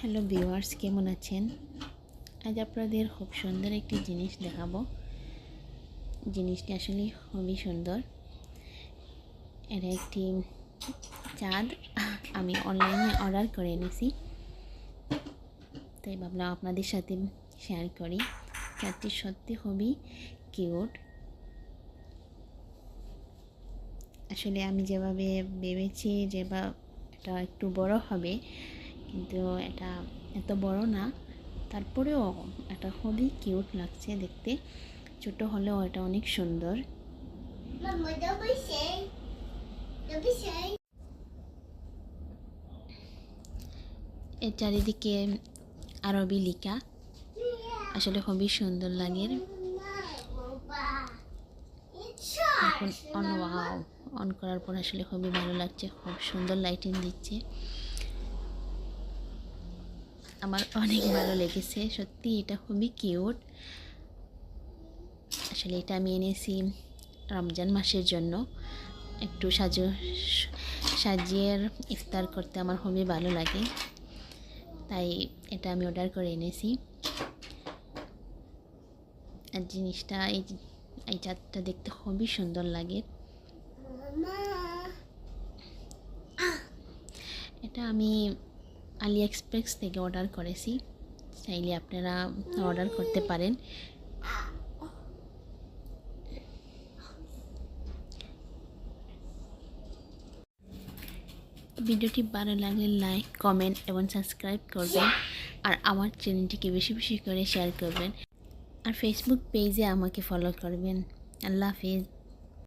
Hello viewers, কেমন আছেন? আজ আপনাদের খুব সুন্দর একটি জিনিস দেখাবো। জিনিসটি আসলে খুবই সুন্দর। এটা একটি চাঁদ আমি অনলাইনে অর্ডার করে এনেছি। তাই ভাবলাম আপনাদের সাথে শেয়ার করি। চাঁদটি সত্যি খুবই কিউট আসলে আমি যেভাবে ভেবেছি যে বা এটা একটু বড় হবে কিন্তু এটা এত বড় না। তারপরেও এটা খুবই কিউট লাগছে দেখতে। ছোট হলেও এটা অনেক সুন্দর. এর চারিদিকে আরবি লিখা আসলে খুবই সুন্দর লাগে। এখন অন অন করার পর আসলে খুবই ভালো লাগছে, খুব সুন্দর লাইটিং দিচ্ছে। আমার অনেক ভালো লেগেছে। সত্যি এটা খুবই কিউট। আসলে এটা আমি এনেছি রমজান মাসের জন্য। একটু সাজু, সাজিয়ে ইফতার করতে আমার খুবই ভালো লাগে। তাই এটা আমি অর্ডার করে এনেছি। আর জিনিসটা, এই এই চাঁদটা দেখতে খুবই সুন্দর লাগে। এটা আমি আলি এক্সপ্রেস থেকে অর্ডার করেছি। চাইলে আপনারা অর্ডার করতে পারেন। ভিডিওটি ভালো লাগলে লাইক, কমেন্ট এবং সাবস্ক্রাইব করবেন আর আমার চ্যানেলটিকে বেশি বেশি করে শেয়ার করবেন। আর ফেসবুক পেজে আমাকে ফলো করবেন। আল্লাহ হাফিজ।